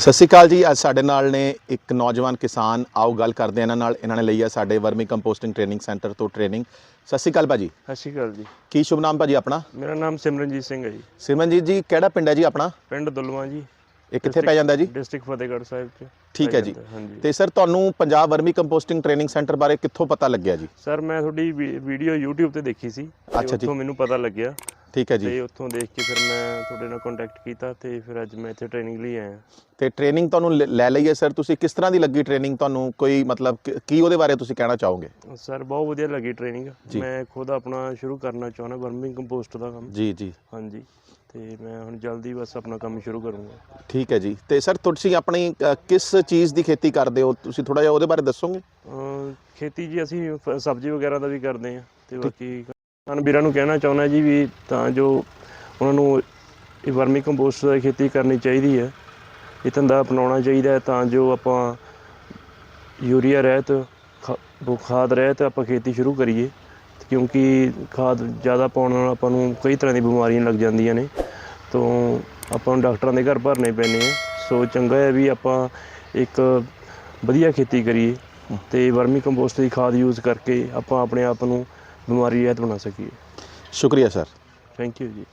ਸਤਿ ਸ਼੍ਰੀ ਅਕਾਲ ਜੀ ਅੱਜ ਸਾਡੇ ਨਾਲ ਨੇ ਇੱਕ ਨੌਜਵਾਨ ਕਿਸਾਨ। ਆਓ ਗੱਲ ਕਰਦੇ ਇਹਨਾਂ ਨਾਲ। ਇਹਨਾਂ ਨੇ ਲਈ ਹੈ ਸਾਡੇ ਵਰਮੀ ਕੰਪੋਸਟਿੰਗ ਟ੍ਰੇਨਿੰਗ ਸੈਂਟਰ ਤੋਂ ਟ੍ਰੇਨਿੰਗ। ਸਤਿ ਸ਼੍ਰੀ ਅਕਾਲ ਭਾਜੀ। ਸਤਿ ਸ਼੍ਰੀ ਅਕਾਲ ਜੀ। ਕੀ ਸ਼ੁਭ ਨਾਮ ਭਾਜੀ ਆਪਣਾ? ਮੇਰਾ ਨਾਮ ਸਿਮਰਨਜੀਤ ਸਿੰਘ ਹੈ ਜੀ। ਸਿਮਰਨਜੀਤ ਜੀ ਕਿਹੜਾ ਪਿੰਡ ਹੈ ਜੀ ਆਪਣਾ? ਪਿੰਡ ਦੁਲਵਾ ਜੀ। ਇਹ ਕਿੱਥੇ ਪੈ ਜਾਂਦਾ ਜੀ? ਡਿਸਟ੍ਰਿਕਟ ਫਤਿਹਗੜ੍ਹ ਸਾਹਿਬ ਚ ਠੀਕ ਹੈ ਜੀ। ਤੇ ਸਰ ਤੁਹਾਨੂੰ Punjab vermi composting training centre ਬਾਰੇ ਕਿੱਥੋਂ ਪਤਾ ਲੱਗਿਆ ਜੀ? ਸਰ ਮੈਂ ਤੁਹਾਡੀ ਵੀਡੀਓ YouTube ਤੇ ਦੇਖੀ ਸੀ। ਅੱਛਾ ਜੀ। ਉੱਥੋਂ ਮੈਨੂੰ ਪਤਾ ਲੱਗਿਆ। ਠੀਕ ਹੈ ਜੀ। ਤੇ ਉੱਥੋਂ ਦੇਖ ਕੇ ਫਿਰ ਮੈਂ ਤੁਹਾਡੇ ਨਾਲ ਕੰਟੈਕਟ ਕੀਤਾ ਤੇ ਫਿਰ ਅੱਜ ਮੈਂ ਇੱਥੇ ਟ੍ਰੇਨਿੰਗ ਲਈ ਆਇਆ। ਤੇ ਟ੍ਰੇਨਿੰਗ ਤੁਹਾਨੂੰ ਲੈ- ਲਈ ਹੈ ਸਰ ਤੁਸੀਂ ਕਿਸ ਤਰ੍ਹਾਂ ਦੀ ਲੱਗੀ ਟ੍ਰੇਨਿੰਗ ਤੁਹਾਨੂੰ? ਕੋਈ ਮਤਲਬ ਕਿ- ਉਹਦੇ ਬਾਰੇ ਤੁਸੀਂ ਕਹਿਣਾ ਚਾਹੋਗੇ? ਸਰ ਬਹੁਤ ਵਧੀਆ ਲੱਗੀ ਟ੍ਰੇਨਿੰਗ। ਮੈਂ ਖੁਦ ਆਪਣਾ ਸ਼ੁਰੂ ਕਰਨਾ ਚਾਹੁੰਦਾ ਵਰਮਿੰਗ ਕੰਪੋਸਟ ਦਾ ਕੰਮ। ਜੀ ਜੀ। ਹਾਂਜੀ। ਤੇ ਮੈਂ ਹੁਣ ਜਲਦੀ ਬਸ ਆਪਣਾ ਕੰਮ ਸ਼ੁਰੂ ਕਰੂੰਗਾ। ਠੀਕ ਹੈ ਜੀ। ਤੇ ਸਰ ਤੁਸੀਂ ਆਪਣੀ ਕਿਸ ਚੀਜ਼ ਦੀ ਖੇਤੀ ਕਰਦੇ ਹੋ? ਤੁਸੀਂ ਥੋੜਾ ਜਿਹਾ ਉਹਦੇ ਬਾਰੇ ਦੱਸੋਗੇ? ਖੇਤੀ ਜੀ ਅਸੀਂ ਸਬਜ਼ੀ ਵਗੈਰਾ ਦਾ ਵੀ ਕਰਦੇ ਹਾਂ ਤੇ ਬਾਕੀ ਤੁਹਾਨੂੰ ਵੀਰਾਂ ਨੂੰ ਕਹਿਣਾ ਚਾਹੁੰਦਾ ਜੀ ਵੀ ਤਾਂ ਜੋ ਉਹਨਾਂ ਨੂੰ ਇਹ ਵਰਮੀ ਕੰਪੋਸਟ ਦੀ ਖੇਤੀ ਕਰਨੀ ਚਾਹੀਦੀ ਹੈ, ਇਹ ਧੰਦਾ ਅਪਣਾਉਣਾ ਚਾਹੀਦਾ ਹੈ ਤਾਂ ਜੋ ਆਪਾਂ ਯੂਰੀਆ ਰਹਿਤ, ਖਾ- ਖਾਦ ਰਹਿਤ ਆਪਾਂ ਖੇਤੀ ਸ਼ੁਰੂ ਕਰੀਏ। ਕਿਉਂਕਿ ਖਾਦ ਜ਼ਿਆਦਾ ਪਾਉਣ ਨਾਲ ਆਪਾਂ ਨੂੰ ਕਈ ਤਰ੍ਹਾਂ ਦੀਆਂ ਬਿਮਾਰੀਆਂ ਲੱਗ ਜਾਂਦੀਆਂ ਨੇ। ਤੋਂ ਆਪਾਂ ਨੂੰ ਡਾਕਟਰਾਂ ਦੇ ਘਰ ਭਰਨੇ ਪੈਣੇ ਆ ਸੋ ਚੰਗਾ ਹੈ ਵੀ ਆਪਾਂ ਇੱਕ ਵਧੀਆ ਖੇਤੀ ਕਰੀਏ ਤੇ ਵਰਮੀ ਕੰਪੋਸਟ ਦੀ ਖਾਦ ਯੂਜ਼ ਕਰਕੇ ਆਪਾਂ ਆਪਣੇ ਆਪ ਨੂੰ ਬਿਮਾਰੀ ਰਹਿਤ ਬਣਾ ਸਕੀਏ। ਸ਼ੁਕਰੀਆ ਸਰ। ਥੈਂਕ ਯੂ ਜੀ।